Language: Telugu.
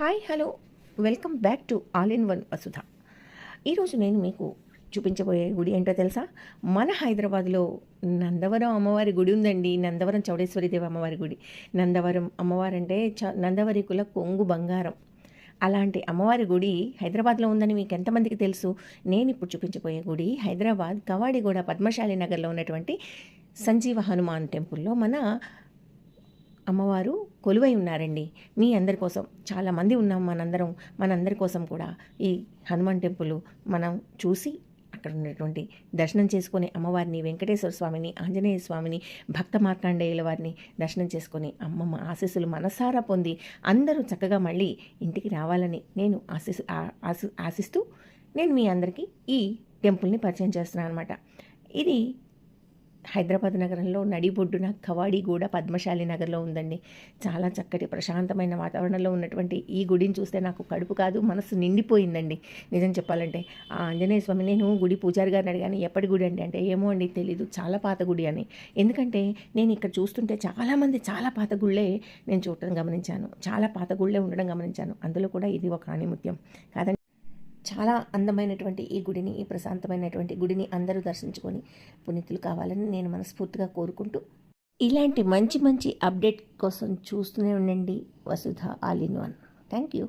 Hi hello welcome back to all in one Vasudha ఈరోజు నేను మీకు చూపించబోయే గుడి ఏంటో తెలుసా? మన హైదరాబాద్లో నందవరం అమ్మవారి గుడి ఉందండి. నందవరం చౌడేశ్వరి దేవి అమ్మవారి గుడి. నందవరం అమ్మవారు అంటే చ నందవరి కుల కొంగు బంగారం. అలాంటి అమ్మవారి గుడి హైదరాబాద్లో ఉందని మీకు ఎంతమందికి తెలుసు? నేను ఇప్పుడు చూపించబోయే గుడి హైదరాబాద్ కవాడిగూడ పద్మశాలి నగర్లో ఉన్నటువంటి సంజీవ హనుమాన్ టెంపుల్లో మన అమ్మవారు కొలువై ఉన్నారండి. మీ అందరి కోసం చాలామంది ఉన్నాం మనందరం మనందరి కోసం కూడా ఈ హనుమాన్ టెంపుల్ మనం చూసి అక్కడ ఉన్నటువంటి దర్శనం చేసుకుని అమ్మవారిని వెంకటేశ్వర స్వామిని ఆంజనేయ స్వామిని భక్త మార్కాండేయుల వారిని దర్శనం చేసుకొని అమ్మమ్మ ఆశీస్సులు మనసారా పొంది అందరూ చక్కగా మళ్ళీ ఇంటికి రావాలని నేను ఆశీస్ ఆశి- ఆశిస్తూ నేను మీ అందరికీ ఈ టెంపుల్ని పరిచయం చేస్తున్నాను అనమాట ఇది హైదరాబాద్ నగరంలో నడిబొడ్డున కవాడిగూడ పద్మశాలి నగర్లో ఉందండి. చాలా చక్కటి ప్రశాంతమైన వాతావరణంలో ఉన్నటువంటి ఈ గుడిని చూస్తే నాకు కడుపు కాదు మనసు నిండిపోయిందండి. నిజం చెప్పాలంటే ఆ ఆంజనేయ స్వామి నేను గుడి పూజారి గారిని అడిగాను ఎప్పటి గుడి అండి? అంటే ఏమో అండి తెలీదు చాలా పాత గుడి అని. ఎందుకంటే నేను ఇక్కడ చూస్తుంటే చాలామంది చాలా పాత గుళ్ళే నేను చూడటం గమనించాను. చాలా పాత గుళ్ళే ఉండడం గమనించాను. అందులో కూడా ఇది ఒక ఆణిముత్యం కాదండి చాలా అందమైనటువంటి ఈ గుడిని ఈ ప్రశాంతమైనటువంటి గుడిని అందరూ దర్శించుకొని పునీతులు కావాలని నేను మనస్ఫూర్తిగా కోరుకుంటూ ఇలాంటి మంచి మంచి అప్డేట్ కోసం చూస్తూనే ఉండండి Vasudha all in one. Thank you